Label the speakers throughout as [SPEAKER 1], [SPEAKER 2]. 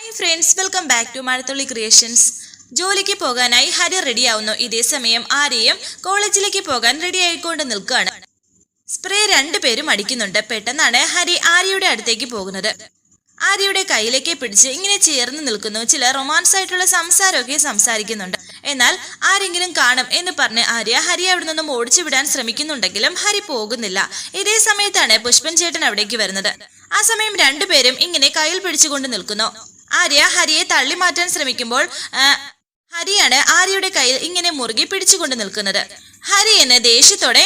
[SPEAKER 1] Hi friends welcome back to Mazhathulli creations ജോലിക്ക് പോകാനായി ഹരി റെഡിയാവുന്നു ഇതേ സമയം ആര്യയും കോളേജിലേക്ക് പോകാൻ റെഡിയായിക്കൊണ്ട് നിൽക്കുകയാണ്. സ്പ്രേ രണ്ടുപേരും അടിക്കുന്നുണ്ട്. പെട്ടെന്നാണ് ഹരി ആര്യയുടെ അടുത്തേക്ക് പോകുന്നത്. ആര്യയുടെ കയ്യിലേക്ക് പിടിച്ച് ഇങ്ങനെ ചേർന്ന് നിൽക്കുന്നു. ചില റൊമാൻസ് ആയിട്ടുള്ള സംസാരമൊക്കെ സംസാരിക്കുന്നുണ്ട്. എന്നാൽ ആരെങ്കിലും കാണും എന്ന് പറഞ്ഞ് ആര്യ ഹരി അവിടെ നിന്നും ഓടിച്ചു വിടാൻ ശ്രമിക്കുന്നുണ്ടെങ്കിലും ഹരി പോകുന്നില്ല. ഇതേ സമയത്താണ് പുഷ്പൻ ചേട്ടൻ അവിടേക്ക് വരുന്നത്. ആ സമയം രണ്ടുപേരും ഇങ്ങനെ കയ്യിൽ പിടിച്ചുകൊണ്ട് നിൽക്കുന്നു. ആര്യ ഹരിയെ തള്ളി മാറ്റാൻ ശ്രമിക്കുമ്പോൾ ഹരിയാണ് ആര്യയുടെ കയ്യിൽ ഇങ്ങനെ മുറുകി പിടിച്ചുകൊണ്ട് നിൽക്കുന്നത്. ഹരി എന്ന് ദേഷ്യത്തോടെ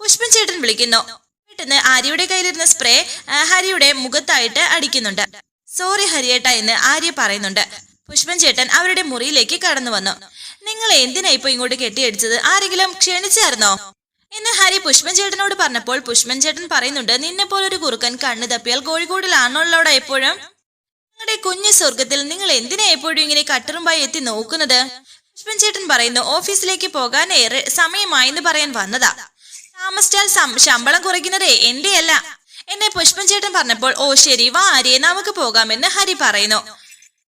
[SPEAKER 1] പുഷ്പൻ ചേട്ടൻ വിളിക്കുന്നു. പെട്ടെന്ന് ആര്യയുടെ കയ്യിലിരുന്ന സ്പ്രേ ഹരിയുടെ മുഖത്തായിട്ട് അടിക്കുന്നുണ്ട്. സോറി ഹരിയേട്ട എന്ന് ആര്യ പറയുന്നുണ്ട്. പുഷ്പൻ ചേട്ടൻ അവരുടെ മുറിയിലേക്ക് കടന്നു വന്നു. നിങ്ങൾ എന്തിനാ ഇപ്പൊ ഇങ്ങോട്ട് കെട്ടിയടിച്ചത്? ആരെങ്കിലും ക്ഷണിച്ചായിരുന്നോ? എന്ന് ഹരി പുഷ്പൻ ചേട്ടനോട് പറഞ്ഞപ്പോൾ പുഷ്പൻ ചേട്ടൻ പറയുന്നുണ്ട് നിന്നെ പോലൊരു കുറുക്കൻ കണ്ണു തപ്പിയാൽ കോഴിക്കോടിലാണുള്ളോടാ എപ്പോഴും? നിങ്ങളുടെ കുഞ്ഞു സ്വർഗത്തിൽ നിങ്ങൾ എന്തിനാ എപ്പോഴും ഇങ്ങനെ കട്ടറുമ്പായി എത്തി നോക്കുന്നത്? പുഷ്പൻ ചേട്ടൻ പറയുന്നു ഓഫീസിലേക്ക് പോകാൻ ഏറെ സമയമായെന്ന് പറയാൻ വന്നതാ. താമസിച്ചാൽ ശമ്പളം കുറയ്ക്കുന്നതേ എന്റെയല്ല. എന്നെ പുഷ്പൻ ചേട്ടൻ പറഞ്ഞപ്പോൾ ഓ ശരി വാ ആര്യെ നമുക്ക് പോകാമെന്ന് ഹരി പറയുന്നു.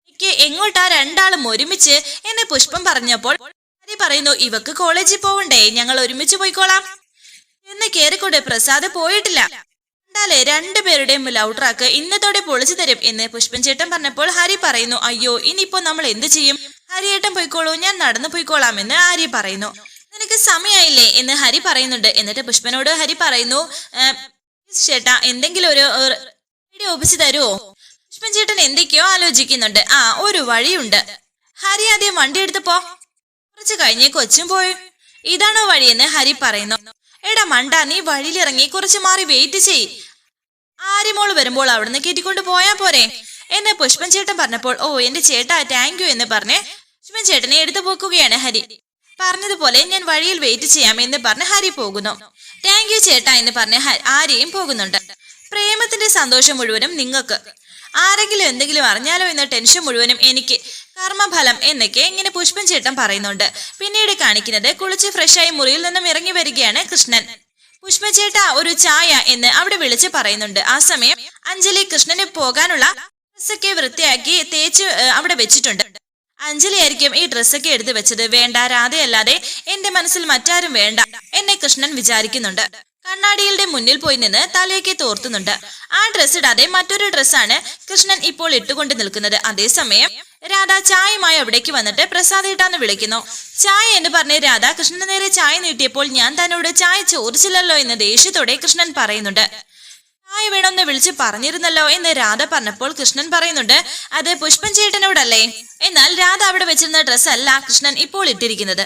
[SPEAKER 1] എനിക്ക് എങ്ങോട്ടാ രണ്ടാളും ഒരുമിച്ച്? എന്നെ പുഷ്പം പറഞ്ഞപ്പോൾ ഹരി പറയുന്നു ഇവക്ക് കോളേജിൽ പോവണ്ടേ ഞങ്ങൾ ഒരുമിച്ച് പോയിക്കോളാം. എന്ന് കേറിക്കൊണ്ട് പ്രസാദ് പോയിട്ടില്ല. രണ്ടുപേരുടെയും ലവ് ട്രാക്ക് ഇന്നത്തോടെ പൊളിച്ചു തരും എന്ന് പുഷ്പൻ ചേട്ടൻ പറഞ്ഞപ്പോൾ ഹരി പറയുന്നു അയ്യോ ഇനിയിപ്പോ നമ്മൾ എന്ത് ചെയ്യും? ഹരിയേട്ടൻ പോയിക്കോളൂ ഞാൻ നടന്നു പോയിക്കോളാം എന്ന് ആര്യ പറയുന്നു. നിനക്ക് സമയമായില്ലേ എന്ന് ഹരി പറയുന്നുണ്ട്. എന്നിട്ട് പുഷ്പനോട് ഹരി പറയുന്നു "ഏ, ചേട്ടാ എന്തെങ്കിലും ഒരു ഐഡിയ തരുമോ പുഷ്പൻ ചേട്ടൻ എന്തൊക്കെയോ ആലോചിക്കുന്നുണ്ട്. ആ ഒരു വഴിയുണ്ട്. ഹരി ആദ്യം വണ്ടി എടുത്ത് പോ. കുറച്ച് കഴിഞ്ഞ് കൊച്ചും പോയി. ഇതാണോ വഴിയെന്ന് ഹരി പറയുന്നു. എടാ മണ്ട നീ വഴിയിലിറങ്ങി കുറച്ച് മാറി വെയിറ്റ് ചെയ്. ആര്യമോൾ വരുമ്പോൾ അവിടുന്ന് കയറ്റിക്കൊണ്ട് പോയാ പോരെ. എന്നെ പുഷ്പൻ ചേട്ടൻ പറഞ്ഞപ്പോൾ ഓ എന്റെ ചേട്ടാ താങ്ക് യു എന്ന് പറഞ്ഞ് പുഷ്പൻ ചേട്ടനെ എടുത്തു പോക്കുകയാണ് ഹരി. പറഞ്ഞതുപോലെ ഞാൻ വഴിയിൽ വെയിറ്റ് ചെയ്യാം എന്ന് പറഞ്ഞ് ഹരി പോകുന്നു. താങ്ക് യു ചേട്ടാ എന്ന് പറഞ്ഞ് ആരെയും പോകുന്നുണ്ട്. പ്രേമത്തിന്റെ സന്തോഷം മുഴുവനും നിങ്ങൾക്ക്. ആരെങ്കിലും എന്തെങ്കിലും അറിഞ്ഞാലോ എന്ന ടെൻഷൻ മുഴുവനും എനിക്ക്. കർമ്മഫലം എന്നൊക്കെ ഇങ്ങനെ പുഷ്പൻ ചേട്ടൻ പറയുന്നുണ്ട്. പിന്നീട് കാണിക്കുന്നത് കുളിച്ച് ഫ്രഷായി മുറിയിൽ നിന്നും ഇറങ്ങി വരികയാണ് കൃഷ്ണൻ. പുഷ്പചേട്ട ഒരു ചായ എന്ന് അവിടെ വിളിച്ച് പറയുന്നുണ്ട്. ആ സമയം അഞ്ജലി കൃഷ്ണന് പോകാനുള്ള ഡ്രസ്സൊക്കെ വൃത്തിയാക്കി തേച്ച് അവിടെ വെച്ചിട്ടുണ്ട്. അഞ്ജലി ആയിരിക്കും ഈ ഡ്രസ്സൊക്കെ എടുത്തു വെച്ചത്. വേണ്ട രാധയല്ലാതെ എന്റെ മനസ്സിൽ മറ്റാരും വേണ്ട എന്നെ കൃഷ്ണൻ വിചാരിക്കുന്നുണ്ട്. കണ്ണാടിയുടെ മുന്നിൽ പോയി നിന്ന് തലയൊക്കെ തോർത്തുന്നുണ്ട്. ആ ഡ്രസ്സ് ഇടാതെ മറ്റൊരു ഡ്രസ്സാണ് കൃഷ്ണൻ ഇപ്പോൾ ഇട്ടുകൊണ്ട് നിൽക്കുന്നത്. അതേസമയം രാധ ചായയുമായി അവിടേക്ക് വന്നിട്ട് പ്രസാദ് ഇട്ടാന്ന് വിളിക്കുന്നു. ചായ എന്ന് പറഞ്ഞ് രാധ കൃഷ്ണന് നേരെ ചായ നീട്ടിയപ്പോൾ ഞാൻ തന്നോട് ചായ ചോദിച്ചില്ലല്ലോ എന്ന് ദേഷ്യത്തോടെ കൃഷ്ണൻ പറയുന്നുണ്ട്. ചായ വേണമെന്ന് വിളിച്ച് പറഞ്ഞിരുന്നല്ലോ എന്ന് രാധ പറഞ്ഞപ്പോൾ കൃഷ്ണൻ പറയുന്നുണ്ട് അത് പുഷ്പൻ ചേട്ടനോടല്ലേ എന്നാൽ രാധ അവിടെ വെച്ചിരുന്ന ഡ്രസ്സല്ല കൃഷ്ണൻ ഇപ്പോൾ ഇട്ടിരിക്കുന്നത്.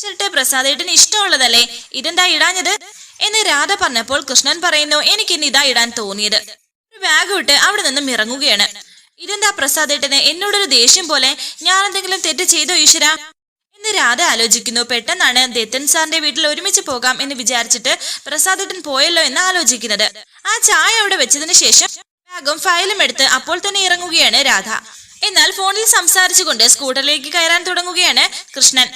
[SPEAKER 1] ഷർട്ട് പ്രസാദേട്ടന് ഇഷ്ടമുള്ളതല്ലേ? ഇതെന്താ ഇടാഞ്ഞത്? എന്ന് രാധ പറഞ്ഞപ്പോൾ കൃഷ്ണൻ പറയുന്നു എനിക്ക് ഇന്ന് ഇതാ ഇടാൻ തോന്നിയത്. ഒരു ബാഗ് വിട്ട് അവിടെ നിന്നും ഇറങ്ങുകയാണ് ഇതെന്താ പ്രസാദേട്ടന്? എന്നോടൊരു ദേഷ്യം പോലെ. ഞാൻ എന്തെങ്കിലും തെറ്റ് ചെയ്തോ ഈശ്വര? എന്ന് രാധ ആലോചിക്കുന്നു. പെട്ടെന്നാണ് ദത്തൻ സാറിന്റെ വീട്ടിൽ ഒരുമിച്ച് പോകാം എന്ന് വിചാരിച്ചിട്ട് പ്രസാദേട്ടൻ പോയല്ലോ എന്ന് ആലോചിക്കുന്നത്. ആ ചായ അവിടെ വെച്ചതിന് ശേഷം ബാഗും ഫയലും എടുത്ത് അപ്പോൾ തന്നെ ഇറങ്ങുകയാണ് രാധ. എന്നാൽ ഫോണിൽ സംസാരിച്ചുകൊണ്ട് സ്കൂട്ടറിലേക്ക് കയറാൻ തുടങ്ങുകയാണ് കൃഷ്ണൻ.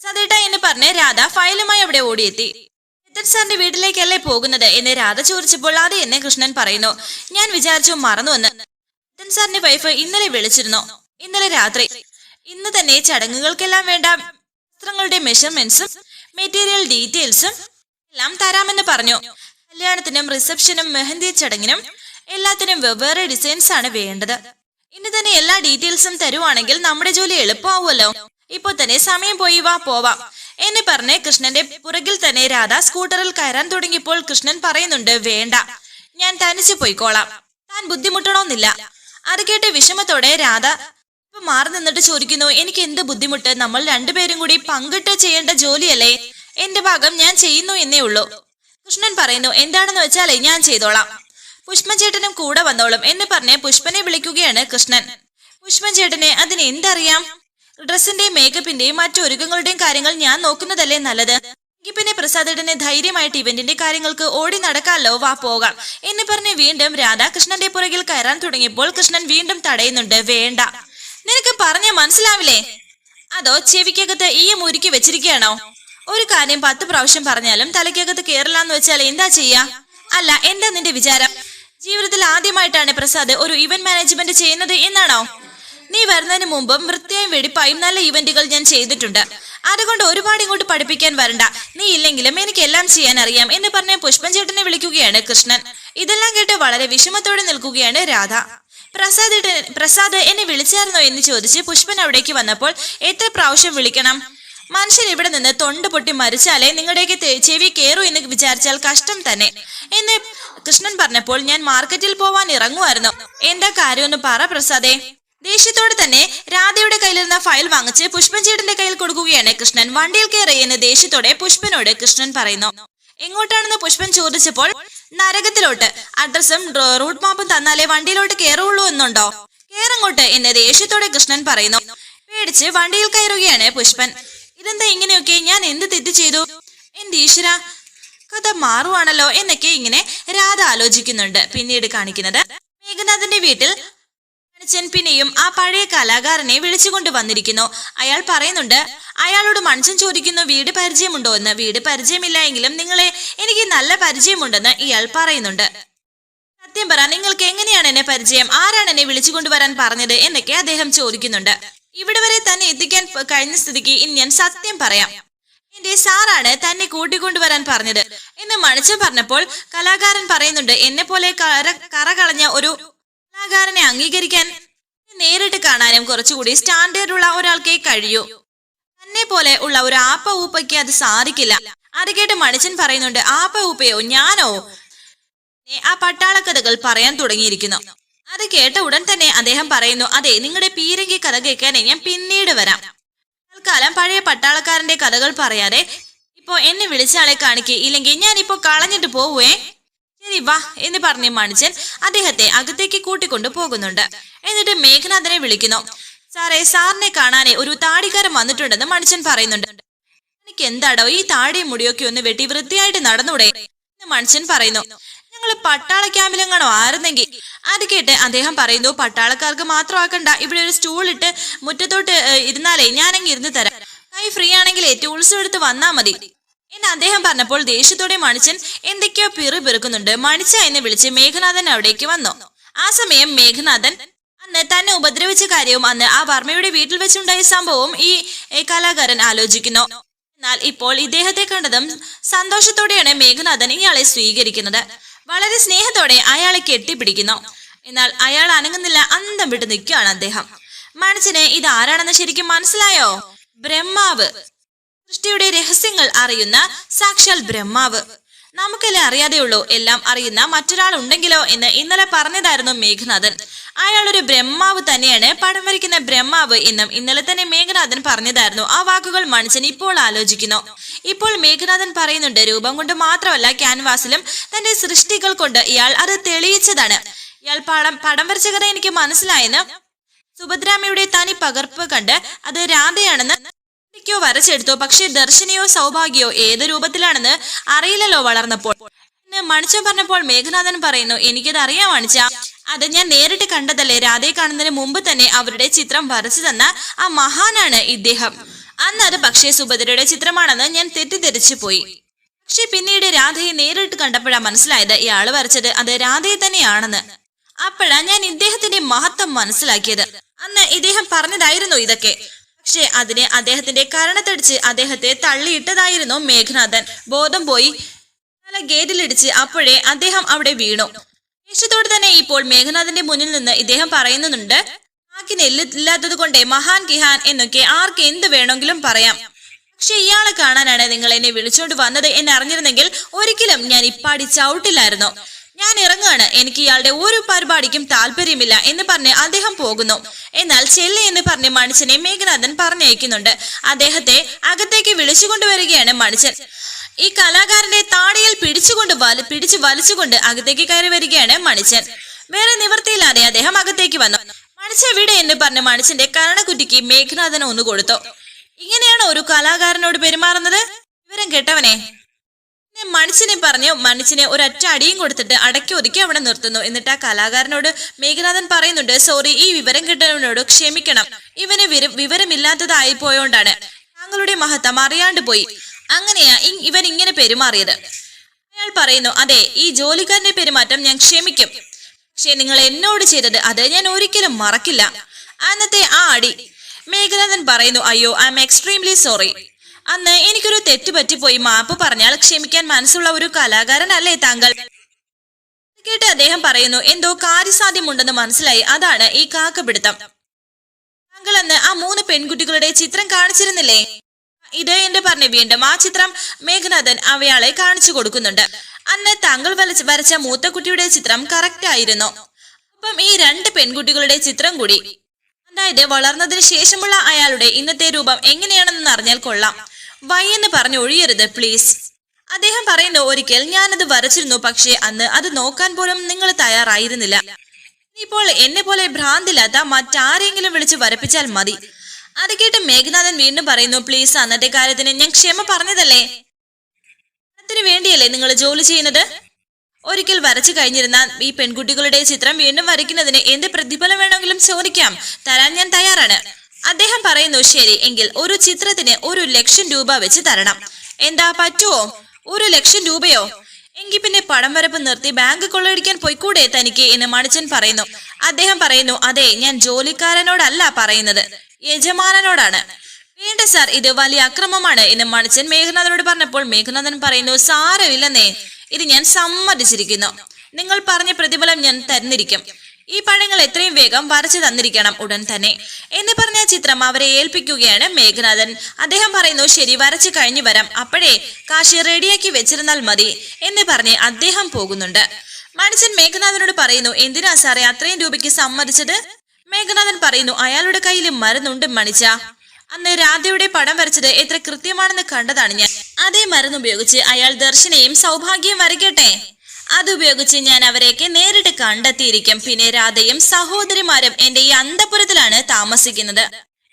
[SPEAKER 1] സതേട്ട എന്ന് പറഞ്ഞ് രാധ ഫയലുമായി അവിടെ ഓടിയെത്തി. ദത്തൻ സാറിന്റെ വീട്ടിലേക്കല്ലേ പോകുന്നത് എന്ന് രാധ ചോദിച്ചപ്പോൾ അത് എന്നെ കൃഷ്ണൻ പറയുന്നു. ഞാൻ വിചാരിച്ചു മറന്നുവെന്ന് ദത്തൻ സാറിന്റെ വൈഫ് ഇന്നലെ വിളിച്ചിരുന്നു. ഇന്നലെ രാത്രി. ഇന്ന് തന്നെ ചടങ്ങുകൾക്കെല്ലാം വേണ്ട വസ്ത്രങ്ങളുടെ മെഷർമെന്റ്സും മെറ്റീരിയൽ ഡീറ്റെയിൽസും എല്ലാം തരാമെന്ന് പറഞ്ഞു. കല്യാണത്തിനും റിസപ്ഷനും മെഹന്തി ചടങ്ങിനും എല്ലാത്തിനും വെവ്വേറെ ഡിസൈൻസ് ആണ് വേണ്ടത്. ഇന്ന് തന്നെ എല്ലാ ഡീറ്റെയിൽസും തരുവാണെങ്കിൽ നമ്മുടെ ജോലി എളുപ്പമാവുമല്ലോ. ഇപ്പൊ തന്നെ സമയം പോയി വാ പോവാം. എന്ന് പറഞ്ഞ് കൃഷ്ണന്റെ പുറകിൽ തന്നെ രാധ സ്കൂട്ടറിൽ കയറാൻ തുടങ്ങിയപ്പോൾ കൃഷ്ണൻ പറയുന്നുണ്ട് വേണ്ട ഞാൻ തനിച്ചു പോയിക്കോളാം. താൻ ബുദ്ധിമുട്ടണമെന്നില്ല അത് കേട്ട് വിഷമത്തോടെ രാധ ഇപ്പൊ മാറി നിന്നിട്ട് ചോദിക്കുന്നു എനിക്ക് എന്ത് ബുദ്ധിമുട്ട്? നമ്മൾ രണ്ടുപേരും കൂടി പങ്കിട്ട് ചെയ്യേണ്ട ജോലിയല്ലേ? എന്റെ ഭാഗം ഞാൻ ചെയ്യുന്നു എന്നേ ഉള്ളൂ. കൃഷ്ണൻ പറയുന്നു എന്താണെന്ന് വെച്ചാലേ ഞാൻ ചെയ്തോളാം. പുഷ്പചേട്ടനും കൂടെ വന്നോളും. എന്ന് പറഞ്ഞ് പുഷ്പനെ വിളിക്കുകയാണ് കൃഷ്ണൻ. പുഷ്പചേട്ടനെ അതിന് എന്തറിയാം? ഡ്രസ്സിന്റെയും മേക്കപ്പിന്റെയും മറ്റു ഒരുക്കങ്ങളുടെയും കാര്യങ്ങൾ ഞാൻ നോക്കുന്നതല്ലേ നല്ലത്? പിന്നെ പ്രസാദേട്ടനെ ധൈര്യമായിട്ട് ഇവന്റിന്റെ കാര്യങ്ങൾക്ക് ഓടി നടക്കാമല്ലോ വാ പോകാം. എന്ന് പറഞ്ഞ് വീണ്ടും രാധ കൃഷ്ണന്റെ പുറകിൽ കയറാൻ തുടങ്ങിയപ്പോൾ കൃഷ്ണൻ വീണ്ടും തടയുന്നുണ്ട്. വേണ്ട. നിനക്ക് പറഞ്ഞ മനസ്സിലാവില്ലേ? അതോ ചെവിക്കകത്ത് ഈ മുരുക്കി വെച്ചിരിക്കുകയാണോ? ഒരു കാര്യം പത്ത് പ്രാവശ്യം പറഞ്ഞാലും തലയ്ക്കകത്ത് കേറില്ലാന്ന് വെച്ചാൽ എന്താ ചെയ്യാ? അല്ല എന്താ നിന്റെ വിചാരം? ജീവിതത്തിൽ ആദ്യമായിട്ടാണ് പ്രസാദ് ഒരു ഇവന്റ് മാനേജ്മെന്റ് ചെയ്യുന്നത് എന്നാണോ? നീ വരുന്നതിന് മുമ്പും വൃത്തിയായും വെടിപ്പായും നല്ല ഇവന്റുകൾ ഞാൻ ചെയ്തിട്ടുണ്ട്. അതുകൊണ്ട് ഒരുപാട് ഇങ്ങോട്ട് പഠിപ്പിക്കാൻ വരണ്ട. നീ ഇല്ലെങ്കിലും എനിക്ക് എല്ലാം ചെയ്യാൻ അറിയാം എന്ന് പറഞ്ഞ പുഷ്പഞ്ചേട്ടനെ വിളിക്കുകയാണ് കൃഷ്ണൻ. ഇതെല്ലാം കേട്ട് വളരെ വിഷമത്തോടെ നിൽക്കുകയാണ് രാധ. പ്രസാദ് പ്രസാദ് എന്നെ വിളിച്ചായിരുന്നോ എന്ന് ചോദിച്ച് പുഷ്പൻ അവിടേക്ക് വന്നപ്പോൾ എത്ര പ്രാവശ്യം വിളിക്കണം? മനുഷ്യൻ ഇവിടെ നിന്ന് തൊണ്ട് പൊട്ടി മരിച്ചാലേ നിങ്ങളുടെയൊക്കെ ചെവി കയറൂ എന്ന് വിചാരിച്ചാൽ കഷ്ടം തന്നെ. എന്ന് കൃഷ്ണൻ പറഞ്ഞപ്പോൾ ഞാൻ മാർക്കറ്റിൽ പോവാൻ ഇറങ്ങുമായിരുന്നു എന്താ കാര്യമൊന്ന് പറ പ്രസാദേ. ദേഷ്യത്തോടെ തന്നെ രാധയുടെ കയ്യിലിരുന്ന ഫയൽ വാങ്ങിച്ച് പുഷ്പൻചേട്ടന്റെ കയ്യിൽ കൊടുക്കുകയാണ് കൃഷ്ണൻ. വണ്ടിയിൽ കയറി എന്ന് ദേഷ്യത്തോടെ പുഷ്പനോട് കൃഷ്ണൻ പറയുന്നു. എങ്ങോട്ടാണെന്ന് പുഷ്പൻ ചോദിച്ചപ്പോൾ നരകത്തിലോട്ട്. അഡ്രസ്സും റൂട്ട് മാപ്പും തന്നാലേ വണ്ടിയിലോട്ട് കയറുള്ളൂ എന്നുണ്ടോ? കയറങ്ങോട്ട് എന്ന് ദേഷ്യത്തോടെ കൃഷ്ണൻ പറയുന്നു. പേടിച്ച് വണ്ടിയിൽ കയറുകയാണ് പുഷ്പൻ. ഇതെന്താ ഇങ്ങനെയൊക്കെ? ഞാൻ എന്ത് തെറ്റ് ചെയ്തു? എന്റെ ഈശ്വര? കഥ മാറുവാണല്ലോ എന്നൊക്കെ ഇങ്ങനെ രാധ ആലോചിക്കുന്നുണ്ട്. പിന്നീട് കാണിക്കുന്നത് മേഘനാഥന്റെ വീട്ടിൽ മണിച്ചൻ പിന്നെയും ആ പഴയ കലാകാരനെ വിളിച്ചുകൊണ്ട് വന്നിരിക്കുന്നു. അയാൾ പറയുന്നുണ്ട് അയാളോട് മനുഷ്യൻ ചോദിക്കുന്നു വീട് പരിചയമുണ്ടോ എന്ന്. വീട് പരിചയമില്ല എങ്കിലും നിങ്ങളെ എനിക്ക് നല്ല പരിചയമുണ്ടെന്ന് ഇയാൾ പറയുന്നുണ്ട്. സത്യം പറ നിങ്ങൾക്ക് എങ്ങനെയാണ് എന്നെ പരിചയം? ആരാണ് എന്നെ വിളിച്ചുകൊണ്ട് വരാൻ പറഞ്ഞത്? എന്നൊക്കെ അദ്ദേഹം ചോദിക്കുന്നുണ്ട്. ഇവിടെ വരെ തന്നെ എത്തിക്കാൻ കഴിഞ്ഞ സ്ഥിതിക്ക് ഇനി ഞാൻ സത്യം പറയാം. എന്റെ സാറാണ് തന്നെ കൂട്ടിക്കൊണ്ടുവരാൻ പറഞ്ഞത്. എന്ന് മണിച്ചൻ പറഞ്ഞപ്പോൾ കലാകാരൻ പറയുന്നുണ്ട് എന്നെ പോലെ കറ കളഞ്ഞ ഒരു കലാകാരനെ അംഗീകരിക്കാൻ നേരിട്ട് കാണാനും കുറച്ചുകൂടി സ്റ്റാൻഡേർഡ് ഉള്ള ഒരാൾക്കേ കഴിയൂ. തന്നെ പോലെ ഉള്ള ഒരു ആപ്പ ഊപ്പയ്ക്ക് അത് സാധിക്കില്ല. അത് കേട്ട് മണിച്ചൻ പറയുന്നുണ്ട് ആപ്പ ഊപ്പയോ ഞാനോ? ആ പട്ടാളക്കഥകൾ പറയാൻ തുടങ്ങിയിരിക്കുന്നു. അത് കേട്ട ഉടൻ തന്നെ അദ്ദേഹം പറയുന്നു അതെ നിങ്ങളുടെ പീരങ്കി കഥ കേൾക്കാനേ ഞാൻ പിന്നീട് വരാം. തൽക്കാലം പഴയ പട്ടാളക്കാരന്റെ കഥകൾ പറയാതെ ഇപ്പോ എന്നെ വിളിച്ച ആളെ കാണിക്കേ. ഇല്ലെങ്കിൽ ഞാൻ കളഞ്ഞിട്ട് പോവുവേ ശരി വാ എന്ന് പറഞ്ഞ മണിച്ചൻ അദ്ദേഹത്തെ അകത്തേക്ക് കൂട്ടിക്കൊണ്ടു പോകുന്നുണ്ട്. എന്നിട്ട് മേഘനാഥനെ വിളിക്കുന്നു. സാറേ സാറിനെ കാണാനേ ഒരു താടിക്കാരൻ വന്നിട്ടുണ്ടെന്ന് മണിച്ചൻ പറയുന്നുണ്ട്. എനിക്ക് എന്താടോ ഈ താടിയും മുടിയൊക്കെ ഒന്ന് വെട്ടി വൃത്തിയായിട്ട് നടന്നൂടെ? എന്ന് മണിച്ചൻ പറയുന്നു. ഞങ്ങൾ പട്ടാള ക്യാമ്പിലെങ്ങാണോ ആയിരുന്നെങ്കിൽ അത് കേട്ട് അദ്ദേഹം പറയുന്നു പട്ടാളക്കാർക്ക് മാത്രമാക്കണ്ട ഇവിടെ ഒരു സ്റ്റൂൾ ഇട്ട് മുറ്റത്തോട്ട് ഇരുന്നാലേ ഞാനെങ്കിൽ ഇരുന്ന് തരാം. കൈ ഫ്രീ ആണെങ്കിലേ ടൂൾസ് എടുത്ത് വന്നാ മതി. എന്ന് അദ്ദേഹം പറഞ്ഞപ്പോൾ ദേഷ്യത്തോടെ മണിച്ചൻ എന്തൊക്കെയോ പിറു പെറുക്കുന്നുണ്ട്. മണിച്ച എന്ന് വിളിച്ച് മേഘനാഥൻ അവിടേക്ക് വന്നു. ആ സമയം മേഘനാഥൻ അന്ന് തന്നെ ഉപദ്രവിച്ച കാര്യവും അന്ന് ആ വർമ്മയുടെ വീട്ടിൽ വെച്ചുണ്ടായ സംഭവവും ഈ കലാകാരൻ ആലോചിക്കുന്നു. എന്നാൽ ഇപ്പോൾ ഇദ്ദേഹത്തെ കണ്ടതും സന്തോഷത്തോടെയാണ് മേഘനാഥൻ ഇയാളെ സ്വീകരിക്കുന്നത്. വളരെ സ്നേഹത്തോടെ അയാളെ കെട്ടിപ്പിടിക്കുന്നു. എന്നാൽ അയാൾ അനങ്ങുന്നില്ല അന്തം വിട്ട് നിൽക്കുകയാണ് അദ്ദേഹം. മനസ്സിന് ഇത് ആരാണെന്ന് ശരിക്കും മനസ്സിലായോ? ബ്രഹ്മാവ്. സൃഷ്ടിയുടെ രഹസ്യങ്ങൾ അറിയുന്ന സാക്ഷാൽ ബ്രഹ്മാവ്. നമുക്കല്ലേ അറിയാതെയുള്ളൂ എല്ലാം അറിയുന്ന മറ്റൊരാൾ ഉണ്ടെങ്കിലോ എന്ന് ഇന്നലെ പറഞ്ഞതായിരുന്നു മേഘനാഥൻ. അയാൾ ഒരു ബ്രഹ്മാവ് തന്നെയാണ് പടം വരയ്ക്കുന്ന ബ്രഹ്മാവ് എന്നും ഇന്നലെ തന്നെ മേഘനാഥൻ പറഞ്ഞതായിരുന്നു. ആ വാക്കുകൾ മനുഷ്യൻ ഇപ്പോൾ ആലോചിക്കുന്നു. ഇപ്പോൾ മേഘനാഥൻ പറയുന്നുണ്ട് രൂപം കൊണ്ട് മാത്രമല്ല ക്യാൻവാസിലും തന്റെ സൃഷ്ടികൾ കൊണ്ട് ഇയാൾ അത് തെളിയിച്ചതാണ്. ഇയാൾ പടം പടം വരച്ച കഥ എനിക്ക് മനസ്സിലായെന്ന് സുഭദ്രാമയുടെ തനി പകർപ്പ് കണ്ട് അത് രാധയാണെന്ന് വരച്ചെടുത്തു? പക്ഷേ ദർശനയോ സൗഭാഗ്യോ ഏത് രൂപത്തിലാണെന്ന് അറിയില്ലല്ലോ വളർന്നപ്പോൾ. മണിച്ച പറഞ്ഞപ്പോൾ മേഘനാഥൻ പറയുന്നു എനിക്കത് അറിയാം മണിച്ച. അത് ഞാൻ നേരിട്ട് കണ്ടതല്ലേ. രാധയെ കാണുന്നതിന് മുമ്പ് തന്നെ അവരുടെ ചിത്രം വരച്ചു തന്ന ആ മഹാനാണ് ഇദ്ദേഹം. അന്ന് അത് പക്ഷേ സുഭദ്രയുടെ ചിത്രമാണെന്ന് ഞാൻ തെറ്റിദ്ധരിച്ചു പോയി. പക്ഷെ പിന്നീട് രാധയെ നേരിട്ട് കണ്ടപ്പോഴാ മനസ്സിലായത് ഇയാൾ വരച്ചത് അത് രാധയെ തന്നെയാണെന്ന്. അപ്പോഴാ ഞാൻ ഇദ്ദേഹത്തിന്റെ മഹത്വം മനസ്സിലാക്കിയത്. അന്ന് ഇദ്ദേഹം പറഞ്ഞതായിരുന്നു ഇതൊക്കെ. പക്ഷെ അതിനെ അദ്ദേഹത്തിന്റെ കരണത്തടിച്ച് അദ്ദേഹത്തെ തള്ളിയിട്ടതായിരുന്നു മേഘനാഥൻ. ബോധം പോയി തല ഗേറ്റിലിടിച്ച് അപ്പോഴേ അദ്ദേഹം അവിടെ വീണു. ദേഷ്യത്തോട് തന്നെ ഇപ്പോൾ മേഘനാഥന്റെ മുന്നിൽ നിന്ന് ഇദ്ദേഹം പറയുന്നുണ്ട് ബാക്കി നെല്ലില്ലാത്തത് കൊണ്ടേ മഹാൻ കിഹാൻ എന്നൊക്കെ ആർക്ക് എന്ത് വേണമെങ്കിലും പറയാം. പക്ഷെ ഇയാളെ കാണാനാണ് നിങ്ങൾ എന്നെ വിളിച്ചോണ്ട് വന്നത് എന്നറിഞ്ഞിരുന്നെങ്കിൽ ഒരിക്കലും ഞാൻ ഇപ്പാടി ചവിട്ടില്ലായിരുന്നു. ഞാൻ ഇറങ്ങുകയാണ്. എനിക്ക് ഇയാളുടെ ഒരു പരിപാടിക്കും താല്പര്യമില്ല എന്ന് പറഞ്ഞ് അദ്ദേഹം പോകുന്നു. എന്നാൽ ചെല്ലി എന്ന് പറഞ്ഞ് മനുഷ്യനെ മേഘനാഥൻ പറഞ്ഞയക്കുന്നുണ്ട്. അദ്ദേഹത്തെ അകത്തേക്ക് വിളിച്ചുകൊണ്ടുവരികയാണ് മനുഷ്യൻ ഈ കലാകാരന്റെ താടിയിൽ പിടിച്ചുകൊണ്ട് വലി പിടിച്ചു വലിച്ചുകൊണ്ട് അകത്തേക്ക് കയറി വരികയാണ് മണിച്ചൻ. വേറെ നിവൃത്തിയില്ലാതെ അദ്ദേഹം അകത്തേക്ക് വന്നു. മണിച്ച വിടെ എന്ന് പറഞ്ഞ് മണിച്ചന്റെ കരണക്കുറ്റിക്ക് മേഘനാഥൻ ഒന്ന് കൊടുത്തു. ഇങ്ങനെയാണ് ഒരു കലാകാരനോട് പെരുമാറുന്നത്? വിവരം കേട്ടവനെ. മണിച്ചിനെ പറഞ്ഞു മനുഷ്യനെ ഒരൊറ്റ അടിയും കൊടുത്തിട്ട് അടക്കി ഒതുക്കി അവിടെ നിർത്തുന്നു. എന്നിട്ട് ആ കലാകാരനോട് മേഘനാഥൻ പറയുന്നുണ്ട് സോറി ഈ വിവരം കിട്ടുന്നവനോട് ക്ഷമിക്കണം. ഇവന് വിര- വിവരമില്ലാത്തതായി പോയോണ്ടാണ് താങ്കളുടെ മഹത്വം അറിയാണ്ട് പോയി. അങ്ങനെയാ ഇവൻ ഇങ്ങനെ പെരുമാറിയത്. അയാൾ പറയുന്നു അതെ ഈ ജോലിക്കാരന്റെ പെരുമാറ്റം ഞാൻ ക്ഷമിക്കും. പക്ഷെ നിങ്ങൾ എന്നോട് ചെയ്തത് അത് ഞാൻ ഒരിക്കലും മറക്കില്ല. അന്നത്തെ ആ അടി മേഘനാഥൻ പറയുന്നു അയ്യോ ഐ എം എക്സ്ട്രീംലി സോറി. അന്ന് എനിക്കൊരു തെറ്റ് പറ്റിപ്പോയി മാപ്പ് പറഞ്ഞാൽ ക്ഷമിക്കാൻ മനസ്സുള്ള ഒരു കലാകാരനല്ലേ താങ്കൾ? കേട്ട് അദ്ദേഹം പറയുന്നു എന്തോ കാര്യസാധ്യമുണ്ടെന്ന് മനസ്സിലായി അതാണ് ഈ കാക്കപിടുത്തം താങ്കൾ അന്ന് ആ മൂന്ന് പെൺകുട്ടികളുടെ ചിത്രം കാണിച്ചിരുന്നില്ലേ? ഇത് എന്റെ പറഞ്ഞു വീണ്ടും ആ ചിത്രം മേഘനാഥൻ അവയാളെ കാണിച്ചു കൊടുക്കുന്നുണ്ട്. അന്ന് താങ്കൾ വരച്ച വരച്ച മൂത്ത കുട്ടിയുടെ ചിത്രം കറക്റ്റ് ആയിരുന്നു. അപ്പം ഈ രണ്ട് പെൺകുട്ടികളുടെ ചിത്രം കൂടി. അതായത് വളർന്നതിന് ശേഷമുള്ള അയാളുടെ ഇന്നത്തെ രൂപം എങ്ങനെയാണെന്ന് അറിഞ്ഞാൽ കൊള്ളാം. വൈ പറഞ്ഞ് പറഞ്ഞു ഒഴിയരുത് പ്ലീസ് അദ്ദേഹം പറയുന്നു ഒരിക്കൽ ഞാനത് വരച്ചിരുന്നു പക്ഷേ അന്ന് അത് നോക്കാൻ പോലും നിങ്ങൾ തയ്യാറായിരുന്നില്ല. ഇപ്പോൾ എന്നെ പോലെ ഭ്രാന്തില്ലാത്ത മറ്റാരെങ്കിലും വിളിച്ച് വരപ്പിച്ചാൽ മതി. അത് കേട്ട് മേഘനാഥൻ വീണ്ടും പറയുന്നു പ്ലീസ് അന്നത്തെ കാര്യത്തിന് ഞാൻ ക്ഷമ പറഞ്ഞതല്ലേ? അതിനു വേണ്ടിയല്ലേ നിങ്ങൾ ജോലി ചെയ്യുന്നത്? ഒരിക്കൽ വരച്ചു കഴിഞ്ഞിരുന്ന ഈ പെൺകുട്ടികളുടെ ചിത്രം വീണ്ടും വരയ്ക്കുന്നതിന് എന്ത് പ്രതിഫലം വേണമെങ്കിലും ചോദിക്കാം. തരാൻ ഞാൻ തയ്യാറാണ്. അദ്ദേഹം പറയുന്നു ശരി എങ്കിൽ ഒരു ചിത്രത്തിന് ഒരു ലക്ഷം രൂപ വെച്ച് തരണം. എന്താ പറ്റുമോ ഒരു ലക്ഷം രൂപയോ? എങ്കിൽ പിന്നെ പടം വരപ്പ് നിർത്തി ബാങ്ക് കൊള്ളയടിക്കാൻ പോയിക്കൂടെ തനിക്ക്? എന്ന് മണിച്ചൻ പറയുന്നു. അദ്ദേഹം പറയുന്നു അതെ ഞാൻ ജോലിക്കാരനോടല്ല പറയുന്നത് യജമാനനോടാണ്. വേണ്ട സാർ ഇത് വലിയ അക്രമമാണ് എന്ന് മണിച്ചൻ മേഘനാഥനോട് പറഞ്ഞപ്പോൾ മേഘനാഥൻ പറയുന്നു സാരമില്ലെന്നേ ഇത് ഞാൻ സമ്മതിച്ചിരിക്കുന്നു. നിങ്ങൾ പറഞ്ഞ പ്രതിഫലം ഞാൻ തന്നിരിക്കും. ഈ പഴങ്ങൾ എത്രയും വേഗം വരച്ചു തന്നിരിക്കണം ഉടൻ തന്നെ. എന്ന് പറഞ്ഞ ചിത്രം അവരെ ഏൽപ്പിക്കുകയാണ് മേഘനാഥൻ. അദ്ദേഹം പറയുന്നു ശരി വരച്ചു കഴിഞ്ഞു വരാം. അപ്പോഴേ കാശി റെഡിയാക്കി വെച്ചിരുന്നാൽ മതി എന്ന് പറഞ്ഞ് അദ്ദേഹം പോകുന്നുണ്ട്. മനുഷ്യൻ മേഘനാഥനോട് പറയുന്നു എന്തിനാ സാറേ അത്രയും രൂപയ്ക്ക് സമ്മതിച്ചത്? മേഘനാഥൻ പറയുന്നു അയാളുടെ കയ്യിൽ മരുന്നുണ്ട് മണിച്ച. അന്ന് രാധയുടെ പടം വരച്ചത് എത്ര കൃത്യമാണെന്ന് കണ്ടതാണ് ഞാൻ. അതേ മരുന്ന് ഉപയോഗിച്ച് അയാൾ ദർശനയും സൗഭാഗ്യവും വരയ്ക്കട്ടെ? അതുപയോഗിച്ച് ഞാൻ അവരെയൊക്കെ നേരിട്ട് കണ്ടെത്തിയിരിക്കും. പിന്നെ രാധയും സഹോദരിമാരും എന്റെ ഈ അന്തപുരത്തിലാണ് താമസിക്കുന്നത്.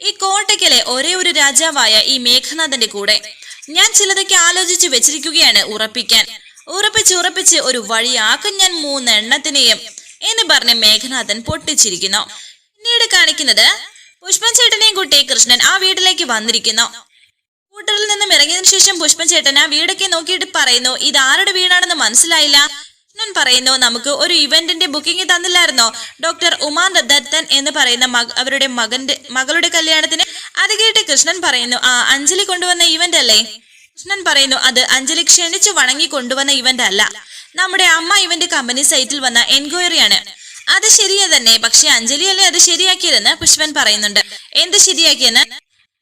[SPEAKER 1] ഈ കോട്ടയ്ക്കലെ ഒരേ ഒരു രാജാവായ ഈ മേഘനാഥന്റെ കൂടെ ഞാൻ ചിലതൊക്കെ ആലോചിച്ച് വെച്ചിരിക്കുകയാണ് ഉറപ്പിക്കാൻ. ഉറപ്പിച്ച് ഉറപ്പിച്ച് ഒരു വഴിയാക്കും ഞാൻ മൂന്നെണ്ണത്തിനെയും എന്ന് പറഞ്ഞ് മേഘനാഥൻ പൊട്ടിച്ചിരിക്കുന്നു. പിന്നീട് കാണിക്കുന്നത് പുഷ്പൻ ചേട്ടനെയും കുട്ടി കൃഷ്ണൻ ആ വീട്ടിലേക്ക് വന്നിരിക്കുന്നു. സ്കൂട്ടറിൽ നിന്നും ഇറങ്ങിയതിനു ശേഷം പുഷ്പൻ ചേട്ടന വീടൊക്കെ നോക്കിയിട്ട് പറയുന്നു ഇത് ആരുടെ വീടാണെന്ന് മനസ്സിലായില്ല. കൃഷ്ണൻ പറയുന്നു നമുക്ക് ഒരു ഇവന്റിന്റെ ബുക്കിംഗ് തന്നില്ലായിരുന്നോ? ഡോക്ടർ ഉമാ ദത്തൻ എന്ന് പറയുന്ന അവരുടെ മകന്റെ മകളുടെ കല്യാണത്തിന്? അത് കേട്ട് കൃഷ്ണൻ പറയുന്നു ആ അഞ്ജലി കൊണ്ടുവന്ന ഇവന്റ് അല്ലേ? കൃഷ്ണൻ പറയുന്നു അത് അഞ്ജലി ക്ഷണിച്ചു വണങ്ങി കൊണ്ടുവന്ന ഇവന്റ് അല്ല. നമ്മുടെ അമ്മ ഇവന്റ് കമ്പനി സൈറ്റിൽ വന്ന എൻക്വയറിയാണ് അത് ശരിയാ തന്നെ പക്ഷെ അഞ്ജലി അല്ലേ അത് ശരിയാക്കിയതെന്ന് പുഷ്പൻ പറയുന്നുണ്ട്. എന്ത് ശരിയാക്കിയെന്ന്?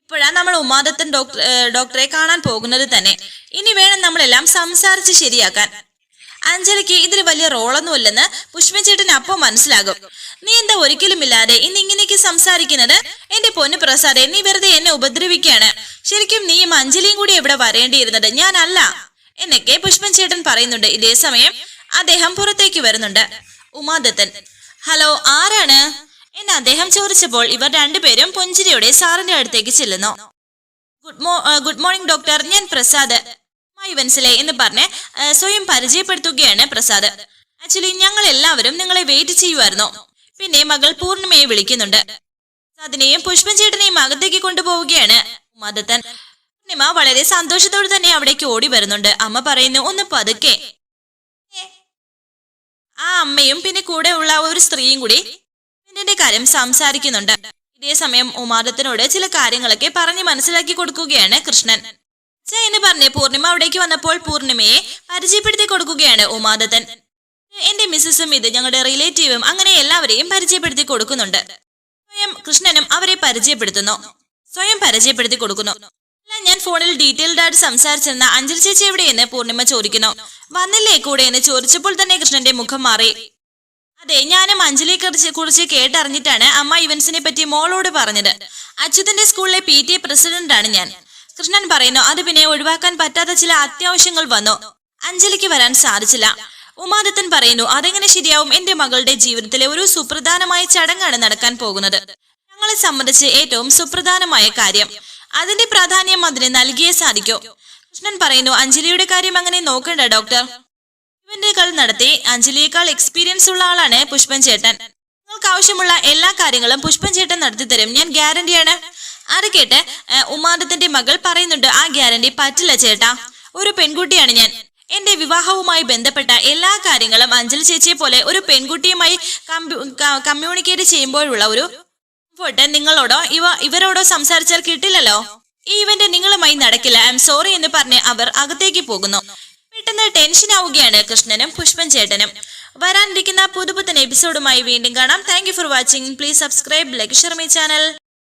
[SPEAKER 1] ഇപ്പോഴാ നമ്മൾ ഉമാദത്തൻ ഡോക്ടർ ഡോക്ടറെ കാണാൻ പോകുന്നത് തന്നെ. ഇനി വേണം നമ്മളെല്ലാം സംസാരിച്ച് ശരിയാക്കാൻ. അഞ്ജലിക്ക് ഇതിൽ വലിയ റോളൊന്നുമില്ലെന്ന് പുഷ്പചേട്ടൻ അപ്പോൾ മനസ്സിലാകും. നീ എന്താ ഒരിക്കലുമില്ലാതെ ഇന്ന് ഇങ്ങനെയൊക്കെ സംസാരിക്കുന്നത്? എന്റെ പൊന്നു പ്രസാദെ നീ വെറുതെ എന്നെ ഉപദ്രവിക്കുകയാണ്. ശരിക്കും നീയും അഞ്ജലിയും കൂടി ഇവിടെ വരേണ്ടിയിരുന്നത്? ഞാനല്ല. എന്നൊക്കെ പുഷ്പൻ ചേട്ടൻ പറയുന്നുണ്ട്. ഇതേ സമയം അദ്ദേഹം പുറത്തേക്ക് വരുന്നുണ്ട്. ഉമാദത്തൻ ഹലോ ആരാണ്? എന്ന് അദ്ദേഹം ചോദിച്ചപ്പോൾ ഇവർ രണ്ടുപേരും പുഞ്ചിരിയുടെ സാറിന്റെ അടുത്തേക്ക് ചെല്ലുന്നു. ഗുഡ് മോ ഗുഡ് മോർണിംഗ് ഡോക്ടർ. ഞാൻ പ്രസാദ്. മൈ എന്ന് പറഞ്ഞ് സ്വയം പരിചയപ്പെടുത്തുകയാണ് പ്രസാദ്. ആക്ച്വലി ഞങ്ങൾ എല്ലാവരും നിങ്ങളെ വെയിറ്റ് ചെയ്യുമായിരുന്നു പിന്നെ മകൾ പൂർണിമയെ വിളിക്കുന്നുണ്ട്. പ്രസാദിനെയും പുഷ്പഞ്ചേട്ടനെയും അകത്തേക്ക് കൊണ്ടുപോവുകയാണ് ഉമാദത്തൻ പൂർണിമ വളരെ സന്തോഷത്തോടെ തന്നെ അവിടേക്ക് ഓടി വരുന്നുണ്ട്. അമ്മ പറയുന്നു ഒന്ന് പതുക്കെ. ആ അമ്മയും പിന്നെ കൂടെ ഉള്ള ഒരു സ്ത്രീയും കൂടി ഇതിന്റെ കാര്യം സംസാരിക്കുന്നുണ്ട്. ഇതേസമയം ഉമാദത്തിനോട് ചില കാര്യങ്ങളൊക്കെ പറഞ്ഞു മനസ്സിലാക്കി കൊടുക്കുകയാണ് കൃഷ്ണൻ. "ഛെ" എന്ന് പറഞ്ഞ് പൂർണിമ അവിടേക്ക് വന്നപ്പോൾ പൂർണിമയെ പരിചയപ്പെടുത്തി കൊടുക്കുകയാണ് ഉമാദത്തൻ. എന്റെ മിസ്സസും ഇത് ഞങ്ങളുടെ റിലേറ്റീവും അങ്ങനെ എല്ലാവരെയും പരിചയപ്പെടുത്തി കൊടുക്കുന്നുണ്ട്. സ്വയം കൃഷ്ണനും അവരെ പരിചയപ്പെടുത്തുന്നു. സ്വയം പരിചയപ്പെടുത്തി കൊടുക്കുന്നു. അല്ല ഞാൻ ഫോണിൽ ഡീറ്റെയിൽഡ് ആയിട്ട് സംസാരിച്ചിരുന്ന അഞ്ജലി ചേച്ചി എവിടെയെന്ന് പൂർണിമ ചോദിക്കുന്നു. വന്നില്ലേ കൂടെ എന്ന് ചോദിച്ചപ്പോൾ തന്നെ കൃഷ്ണന്റെ മുഖം മാറി. അതെ ഞാനും അഞ്ജലിയെ കുറിച്ച് കുറിച്ച് കേട്ടറിഞ്ഞിട്ടാണ് അമ്മ ഇവൻസിനെ പറ്റി മോളോട് പറഞ്ഞത്. അച്യുതന്റെ സ്കൂളിലെ പി ടി എ പ്രസിഡന്റ് ആണ് ഞാൻ. കൃഷ്ണൻ പറയുന്നു അത് പിന്നെ ഒഴിവാക്കാൻ പറ്റാത്ത ചില അത്യാവശ്യങ്ങൾ വന്നു. അഞ്ജലിക്ക് വരാൻ സാധിച്ചില്ല. ഉമാദത്തൻ പറയുന്നു അതെങ്ങനെ ശരിയാവും? എന്റെ മകളുടെ ജീവിതത്തിലെ ഒരു സുപ്രധാനമായ ചടങ്ങാണ് നടക്കാൻ പോകുന്നത്. ഞങ്ങളെ സംബന്ധിച്ച് ഏറ്റവും സുപ്രധാനമായ കാര്യം. അതിന്റെ പ്രാധാന്യം അതിന് നൽകിയേ സാധിക്കൂ. കൃഷ്ണൻ പറയുന്നു അഞ്ജലിയുടെ കാര്യം അങ്ങനെ നോക്കണ്ട ഡോക്ടർ. ഇവന്റുകൾ നടത്തി അഞ്ജലിയേക്കാൾ എക്സ്പീരിയൻസ് ഉള്ള ആളാണ് പുഷ്പൻ ചേട്ടൻ. നിങ്ങൾക്ക് ആവശ്യമുള്ള എല്ലാ കാര്യങ്ങളും പുഷ്പൻ ചേട്ടൻ നടത്തി തരും. ഞാൻ ഗ്യാരണ്ടിയാണ് അത് കേട്ട് ഉമാദത്തിന്റെ മകൾ പറയുന്നുണ്ട് ആ ഗ്യാരണ്ടി പറ്റില്ല ചേട്ടാ. ഒരു പെൺകുട്ടിയാണ് ഞാൻ. എന്റെ വിവാഹവുമായി ബന്ധപ്പെട്ട എല്ലാ കാര്യങ്ങളും അഞ്ജലി ചേച്ചിയെ പോലെ ഒരു പെൺകുട്ടിയുമായി കമ്മ്യൂണിക്കേറ്റ് ചെയ്യുമ്പോഴുള്ള ഒരു കംഫർട്ട് നിങ്ങളോടോ ഇവ ഇവരോടോ സംസാരിച്ചാൽ കിട്ടില്ലല്ലോ. ഈ ഇവന്റ് നിങ്ങളുമായി നടക്കില്ല. ഐ എം സോറി എന്ന് പറഞ്ഞ് അവർ അകത്തേക്ക് പോകുന്നു. പെട്ടെന്ന് ടെൻഷൻ ആവുകയാണ് കൃഷ്ണനും പുഷ്പൻ ചേട്ടനും. വരാനിരിക്കുന്ന പുതുപുത്തൻ എപ്പിസോഡുമായി വീണ്ടും കാണാം. Thank for watching please subscribe like Sharmi channel